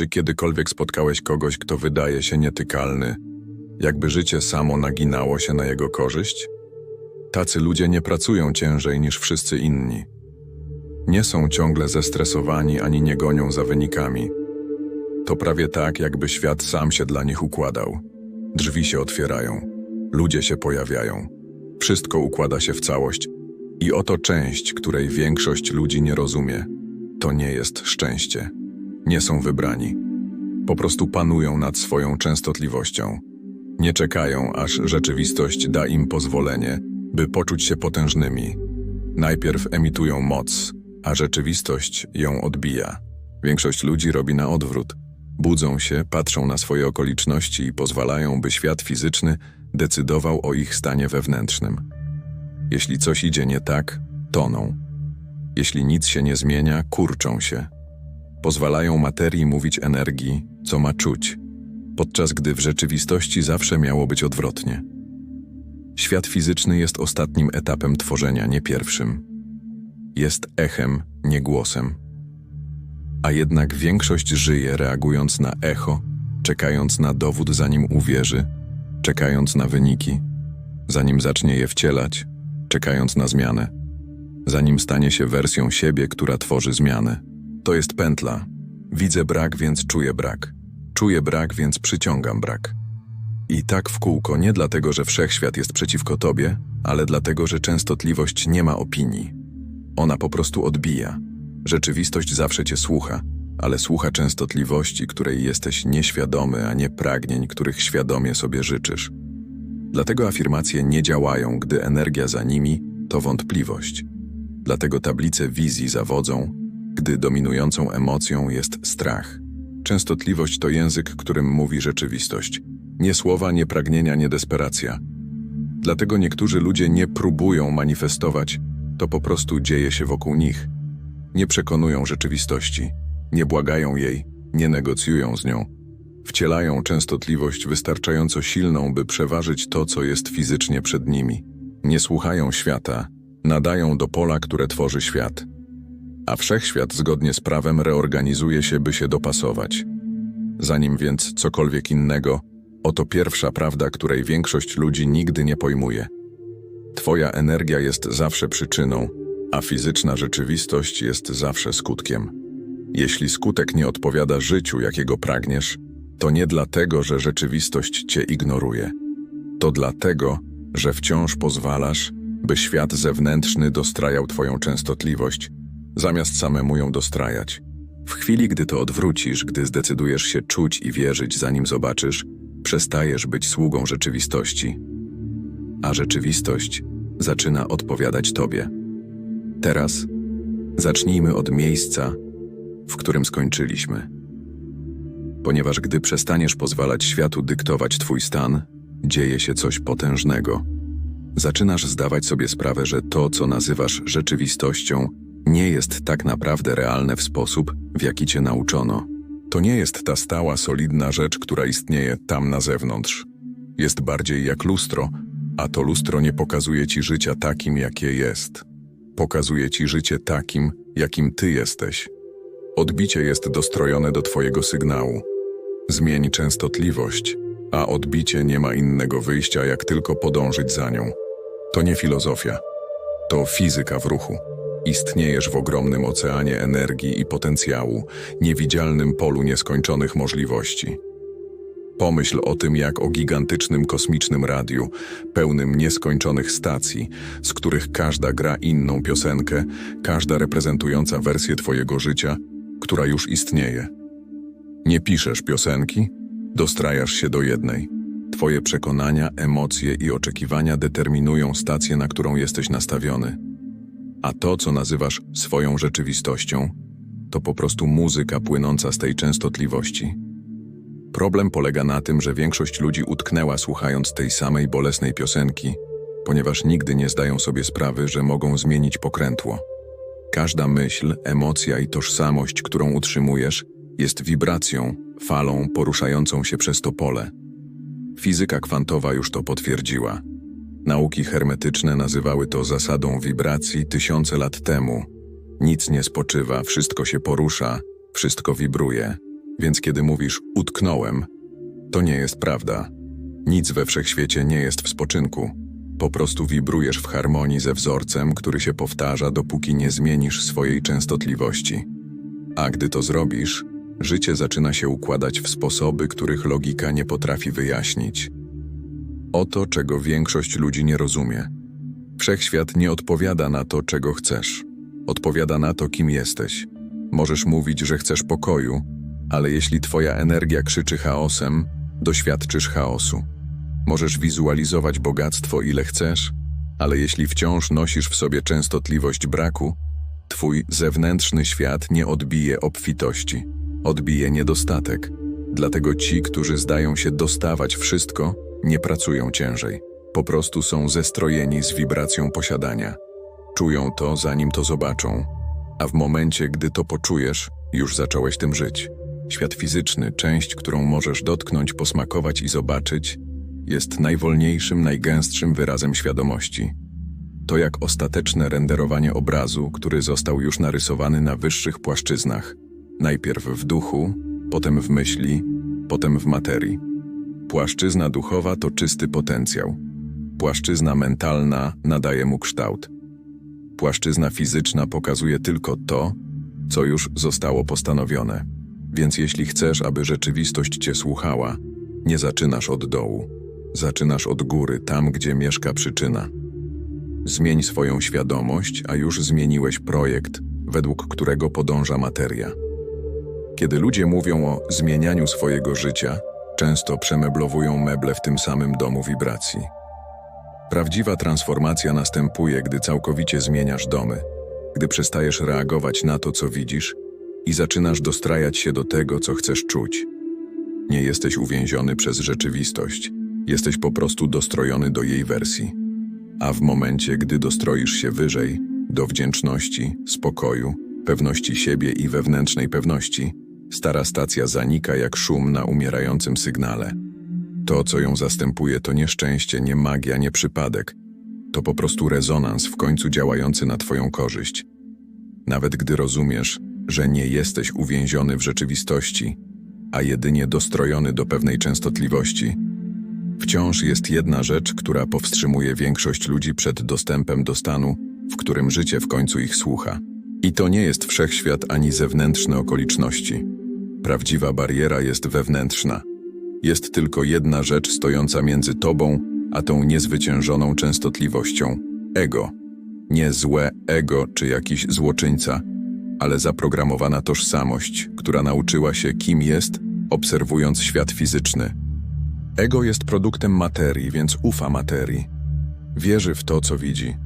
Czy kiedykolwiek spotkałeś kogoś, kto wydaje się nietykalny, jakby życie samo naginało się na jego korzyść? Tacy ludzie nie pracują ciężej niż wszyscy inni. Nie są ciągle zestresowani ani nie gonią za wynikami. To prawie tak, jakby świat sam się dla nich układał. Drzwi się otwierają, ludzie się pojawiają, wszystko układa się w całość i oto część, której większość ludzi nie rozumie. To nie jest szczęście. Nie są wybrani. Po prostu panują nad swoją częstotliwością. Nie czekają, aż rzeczywistość da im pozwolenie, by poczuć się potężnymi. Najpierw emitują moc, a rzeczywistość ją odbija. Większość ludzi robi na odwrót. Budzą się, patrzą na swoje okoliczności i pozwalają, by świat fizyczny decydował o ich stanie wewnętrznym. Jeśli coś idzie nie tak, toną. Jeśli nic się nie zmienia, kurczą się. Pozwalają materii mówić energii, co ma czuć, podczas gdy w rzeczywistości zawsze miało być odwrotnie. Świat fizyczny jest ostatnim etapem tworzenia, nie pierwszym. Jest echem, nie głosem. A jednak większość żyje reagując na echo, czekając na dowód, zanim uwierzy, czekając na wyniki, zanim zacznie je wcielać, czekając na zmianę, zanim stanie się wersją siebie, która tworzy zmianę. To jest pętla. Widzę brak, więc czuję brak. Czuję brak, więc przyciągam brak. I tak w kółko nie dlatego, że wszechświat jest przeciwko tobie, ale dlatego, że częstotliwość nie ma opinii. Ona po prostu odbija. Rzeczywistość zawsze cię słucha, ale słucha częstotliwości, której jesteś nieświadomy, a nie pragnień, których świadomie sobie życzysz. Dlatego afirmacje nie działają, gdy energia za nimi to wątpliwość. Dlatego tablice wizji zawodzą, gdy dominującą emocją jest strach. Częstotliwość to język, którym mówi rzeczywistość. Nie słowa, nie pragnienia, nie desperacja. Dlatego niektórzy ludzie nie próbują manifestować, to po prostu dzieje się wokół nich. Nie przekonują rzeczywistości, nie błagają jej, nie negocjują z nią. Wcielają częstotliwość wystarczająco silną, by przeważyć to, co jest fizycznie przed nimi. Nie słuchają świata, nadają do pola, które tworzy świat. A wszechświat zgodnie z prawem reorganizuje się, by się dopasować. Zanim więc cokolwiek innego, oto pierwsza prawda, której większość ludzi nigdy nie pojmuje. Twoja energia jest zawsze przyczyną, a fizyczna rzeczywistość jest zawsze skutkiem. Jeśli skutek nie odpowiada życiu, jakiego pragniesz, to nie dlatego, że rzeczywistość cię ignoruje. To dlatego, że wciąż pozwalasz, by świat zewnętrzny dostrajał twoją częstotliwość, zamiast samemu ją dostrajać. W chwili, gdy to odwrócisz, gdy zdecydujesz się czuć i wierzyć, zanim zobaczysz, przestajesz być sługą rzeczywistości, a rzeczywistość zaczyna odpowiadać tobie. Teraz zacznijmy od miejsca, w którym skończyliśmy. Ponieważ gdy przestaniesz pozwalać światu dyktować twój stan, dzieje się coś potężnego. Zaczynasz zdawać sobie sprawę, że to, co nazywasz rzeczywistością, nie jest tak naprawdę realne w sposób, w jaki cię nauczono. To nie jest ta stała, solidna rzecz, która istnieje tam na zewnątrz. Jest bardziej jak lustro, a to lustro nie pokazuje ci życia takim, jakie jest. Pokazuje ci życie takim, jakim ty jesteś. Odbicie jest dostrojone do twojego sygnału. Zmień częstotliwość, a odbicie nie ma innego wyjścia, jak tylko podążyć za nią. To nie filozofia, to fizyka w ruchu. Istniejesz w ogromnym oceanie energii i potencjału, niewidzialnym polu nieskończonych możliwości. Pomyśl o tym jak o gigantycznym kosmicznym radiu, pełnym nieskończonych stacji, z których każda gra inną piosenkę, każda reprezentująca wersję Twojego życia, która już istnieje. Nie piszesz piosenki, dostrajasz się do jednej. Twoje przekonania, emocje i oczekiwania determinują stację, na którą jesteś nastawiony. A to, co nazywasz swoją rzeczywistością, to po prostu muzyka płynąca z tej częstotliwości. Problem polega na tym, że większość ludzi utknęła słuchając tej samej bolesnej piosenki, ponieważ nigdy nie zdają sobie sprawy, że mogą zmienić pokrętło. Każda myśl, emocja i tożsamość, którą utrzymujesz, jest wibracją, falą poruszającą się przez to pole. Fizyka kwantowa już to potwierdziła. Nauki hermetyczne nazywały to zasadą wibracji tysiące lat temu. Nic nie spoczywa, wszystko się porusza, wszystko wibruje. Więc kiedy mówisz utknąłem, to nie jest prawda. Nic we wszechświecie nie jest w spoczynku. Po prostu wibrujesz w harmonii ze wzorcem, który się powtarza, dopóki nie zmienisz swojej częstotliwości. A gdy to zrobisz, życie zaczyna się układać w sposoby, których logika nie potrafi wyjaśnić. Oto, czego większość ludzi nie rozumie. Wszechświat nie odpowiada na to, czego chcesz. Odpowiada na to, kim jesteś. Możesz mówić, że chcesz pokoju, ale jeśli twoja energia krzyczy chaosem, doświadczysz chaosu. Możesz wizualizować bogactwo ile chcesz, ale jeśli wciąż nosisz w sobie częstotliwość braku, twój zewnętrzny świat nie odbije obfitości, odbije niedostatek. Dlatego ci, którzy zdają się dostawać wszystko, nie pracują ciężej. Po prostu są zestrojeni z wibracją posiadania. Czują to, zanim to zobaczą, a w momencie, gdy to poczujesz, już zacząłeś tym żyć. Świat fizyczny, część, którą możesz dotknąć, posmakować i zobaczyć, jest najwolniejszym, najgęstszym wyrazem świadomości. To jak ostateczne renderowanie obrazu, który został już narysowany na wyższych płaszczyznach, najpierw w duchu, potem w myśli, potem w materii. Płaszczyzna duchowa to czysty potencjał. Płaszczyzna mentalna nadaje mu kształt. Płaszczyzna fizyczna pokazuje tylko to, co już zostało postanowione. Więc jeśli chcesz, aby rzeczywistość cię słuchała, nie zaczynasz od dołu. Zaczynasz od góry, tam gdzie mieszka przyczyna. Zmień swoją świadomość, a już zmieniłeś projekt, według którego podąża materia. Kiedy ludzie mówią o zmienianiu swojego życia, często przemeblowują meble w tym samym domu wibracji. Prawdziwa transformacja następuje, gdy całkowicie zmieniasz domy, gdy przestajesz reagować na to, co widzisz i zaczynasz dostrajać się do tego, co chcesz czuć. Nie jesteś uwięziony przez rzeczywistość, jesteś po prostu dostrojony do jej wersji. A w momencie, gdy dostroisz się wyżej, do wdzięczności, spokoju, pewności siebie i wewnętrznej pewności, stara stacja zanika jak szum na umierającym sygnale. To, co ją zastępuje, to nieszczęście, nie magia, nie przypadek. To po prostu rezonans w końcu działający na Twoją korzyść. Nawet gdy rozumiesz, że nie jesteś uwięziony w rzeczywistości, a jedynie dostrojony do pewnej częstotliwości, wciąż jest jedna rzecz, która powstrzymuje większość ludzi przed dostępem do stanu, w którym życie w końcu ich słucha. I to nie jest wszechświat ani zewnętrzne okoliczności. Prawdziwa bariera jest wewnętrzna. Jest tylko jedna rzecz stojąca między tobą a tą niezwyciężoną częstotliwością ego. Nie złe ego czy jakiś złoczyńca, ale zaprogramowana tożsamość, która nauczyła się, kim jest, obserwując świat fizyczny. Ego jest produktem materii, więc ufa materii. Wierzy w to, co widzi.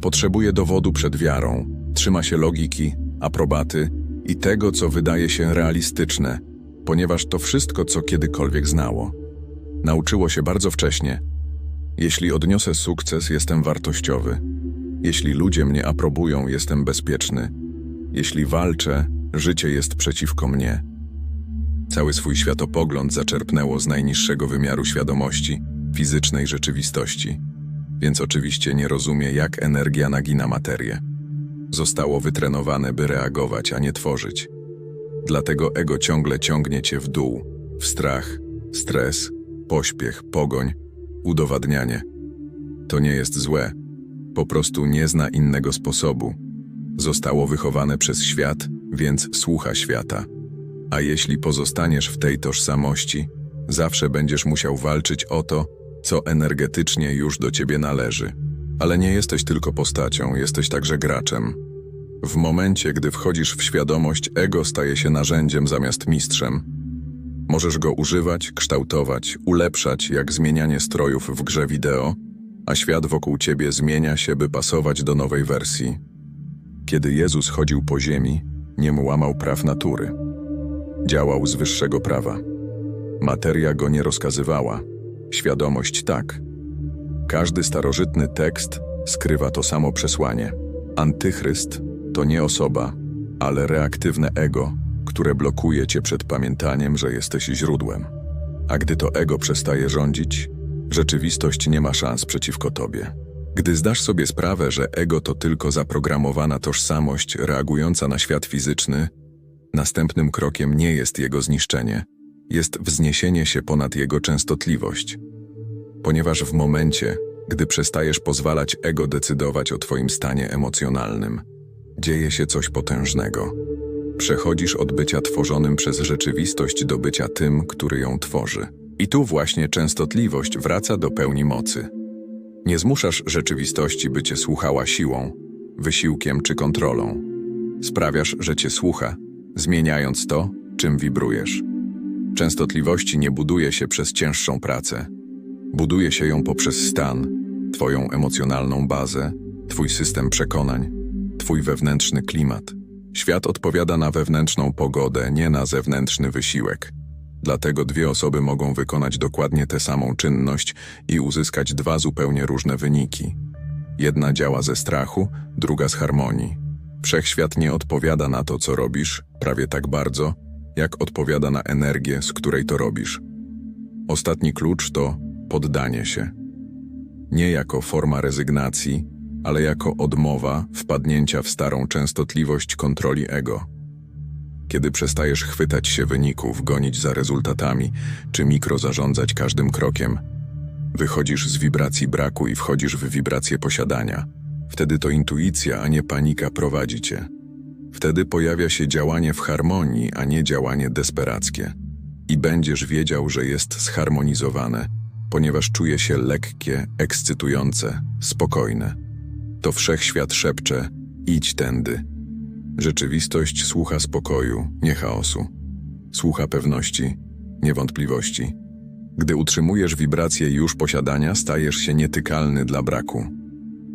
Potrzebuje dowodu przed wiarą, trzyma się logiki, aprobaty i tego, co wydaje się realistyczne, ponieważ to wszystko, co kiedykolwiek znało. Nauczyło się bardzo wcześnie. Jeśli odniosę sukces, jestem wartościowy. Jeśli ludzie mnie aprobują, jestem bezpieczny. Jeśli walczę, życie jest przeciwko mnie. Cały swój światopogląd zaczerpnęło z najniższego wymiaru świadomości, fizycznej rzeczywistości, więc oczywiście nie rozumie, jak energia nagina materię. Zostało wytrenowane, by reagować, a nie tworzyć. Dlatego ego ciągle ciągnie cię w dół, w strach, stres, pośpiech, pogoń, udowadnianie. To nie jest złe, po prostu nie zna innego sposobu. Zostało wychowane przez świat, więc słucha świata. A jeśli pozostaniesz w tej tożsamości, zawsze będziesz musiał walczyć o to, co energetycznie już do ciebie należy. Ale nie jesteś tylko postacią, jesteś także graczem. W momencie, gdy wchodzisz w świadomość, ego staje się narzędziem zamiast mistrzem. Możesz go używać, kształtować, ulepszać, jak zmienianie strojów w grze wideo, a świat wokół ciebie zmienia się, by pasować do nowej wersji. Kiedy Jezus chodził po ziemi, nie łamał praw natury. Działał z wyższego prawa. Materia go nie rozkazywała, świadomość tak. Każdy starożytny tekst skrywa to samo przesłanie. Antychryst to nie osoba, ale reaktywne ego, które blokuje cię przed pamiętaniem, że jesteś źródłem. A gdy to ego przestaje rządzić, rzeczywistość nie ma szans przeciwko tobie. Gdy zdasz sobie sprawę, że ego to tylko zaprogramowana tożsamość reagująca na świat fizyczny, Następnym krokiem nie jest jego zniszczenie, jest wzniesienie się ponad jego częstotliwość. Ponieważ w momencie, gdy przestajesz pozwalać ego decydować o twoim stanie emocjonalnym, dzieje się coś potężnego. Przechodzisz od bycia tworzonym przez rzeczywistość do bycia tym, który ją tworzy. I tu właśnie częstotliwość wraca do pełni mocy. Nie zmuszasz rzeczywistości, by cię słuchała siłą, wysiłkiem czy kontrolą. Sprawiasz, że cię słucha, zmieniając to, czym wibrujesz. Częstotliwości nie buduje się przez cięższą pracę. Buduje się ją poprzez stan, twoją emocjonalną bazę, twój system przekonań, twój wewnętrzny klimat. Świat odpowiada na wewnętrzną pogodę, nie na zewnętrzny wysiłek. Dlatego dwie osoby mogą wykonać dokładnie tę samą czynność i uzyskać dwa zupełnie różne wyniki. Jedna działa ze strachu, druga z harmonii. Wszechświat nie odpowiada na to, co robisz, prawie tak bardzo, jak odpowiada na energię, z której to robisz. Ostatni klucz to poddanie się. Nie jako forma rezygnacji, ale jako odmowa wpadnięcia w starą częstotliwość kontroli ego. Kiedy przestajesz chwytać się wyników, gonić za rezultatami, czy mikrozarządzać każdym krokiem, wychodzisz z wibracji braku i wchodzisz w wibrację posiadania. Wtedy to intuicja, a nie panika prowadzi cię. Wtedy pojawia się działanie w harmonii, a nie działanie desperackie. I będziesz wiedział, że jest zharmonizowane, ponieważ czuje się lekkie, ekscytujące, spokojne. To wszechświat szepcze: idź tędy. Rzeczywistość słucha spokoju, nie chaosu. Słucha pewności, nie wątpliwości. Gdy utrzymujesz wibrację już posiadania, stajesz się nietykalny dla braku.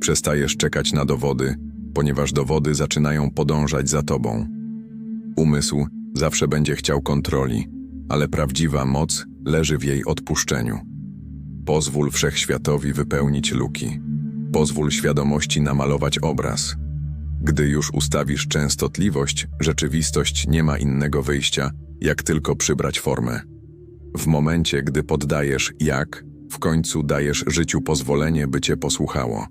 Przestajesz czekać na dowody, ponieważ dowody zaczynają podążać za tobą. Umysł zawsze będzie chciał kontroli, ale prawdziwa moc leży w jej odpuszczeniu. Pozwól wszechświatowi wypełnić luki. Pozwól świadomości namalować obraz. Gdy już ustawisz częstotliwość, rzeczywistość nie ma innego wyjścia, jak tylko przybrać formę. W momencie, gdy poddajesz jak, w końcu dajesz życiu pozwolenie, by cię posłuchało.